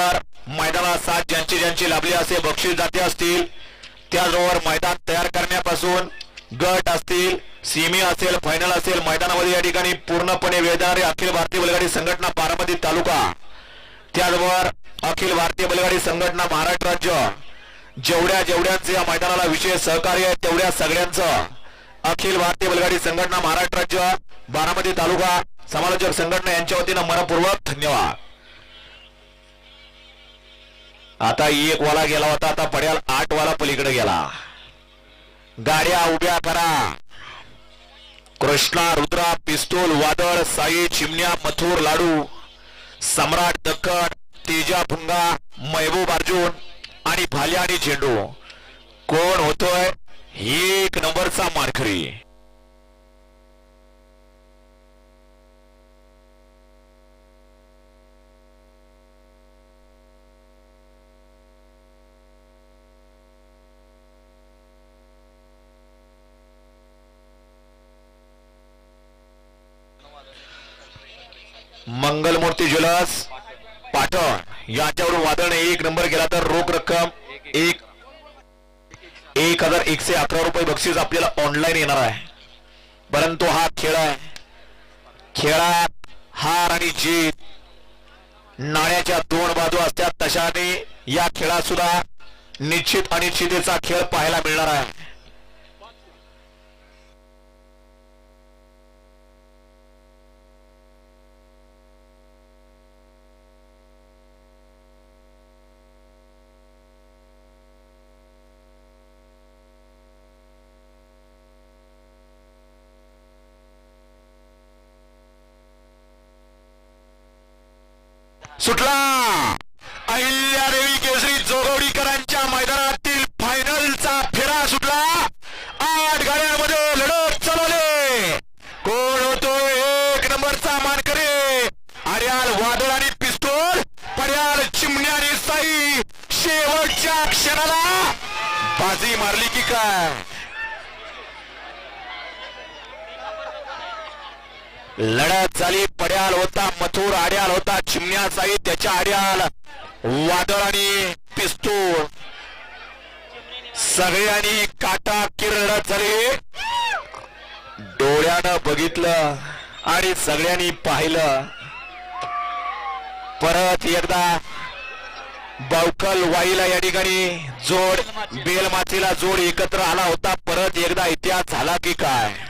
मैदानात साथ ज्यांची ज्यांची लाभली असे बक्षीस जाते असतील त्याचबरोबर मैदान तयार करण्यापासून गट असतील सिमी असेल फायनल असेल मैदानामध्ये या ठिकाणी पूर्णपणे वेळ अखिल भारतीय बलगाडी संघटना बारामती तालुका. त्याचबरोबर अखिल भारतीय बलगाडी संघटना महाराष्ट्र राज्य. जेवढ्या जेवढ्यांचं या मैदानाला विशेष सहकार्य आहे तेवढ्या सगळ्यांचं अखिल भारतीय बलगाडी संघटना महाराष्ट्र राज्य बारामती तालुका समालोचक संघटना यांच्या वतीनं मनपूर्वक धन्यवाद. आता एक वाला गेला होता आता पड्याल आठ वाला पलीकडे गेला. गाड्या उभ्या करा. कृष्णा रुद्रा पिस्तूल वादळ साई चिमण्या मथुर लाडू सम्राट दक्कड तेजा भुंगा महबूब अर्जुन आणि भाल्या आणि झेंडू. कोण होतोय? एक नंबरचा मारखरी मंगलमूर्ती ज्वेलर्स पाटण याच्यावरून वादळने एक नंबर गेला तर रोख रक्कम एक एक हजार एकशे अकरा रुपये बक्षीस आपल्याला ऑनलाईन येणार आहे. परंतु हा खेळ आहे. खेळात हार आणि जीत नाण्याच्या दोन बाजू असतात. तशाने या खेळात सुद्धा निश्चित अनिश्चितेचा खेळ पाहायला मिळणार आहे. सुटला. अहिल्यादेवी केसरी जोगवडीकरांच्या मैदानातील फायनलचा फेरा सुटला. आठ गाड्यांमध्ये लढत चालवले. कोण होतो एक नंबरचा मानकरी? आर्याल वादळ आणि पिस्तोल पर्याल चिमण्या आणि साई शेवटच्या क्षणाला बाजी मारली की काय? लढत झाली पड्याल होता मथुर आड्याल होता चिमण्याचाही त्याच्या आड्याल वादळ आणि पिस्तूळ. सगळ्यांनी काटा किरडत झाली. डोळ्यानं बघितलं आणि सगळ्यांनी पाहिलं. परत एकदा बावकल वाईला या ठिकाणी जोड बेलमातीला जोड एकत्र आला होता. परत एकदा इतिहास झाला की काय?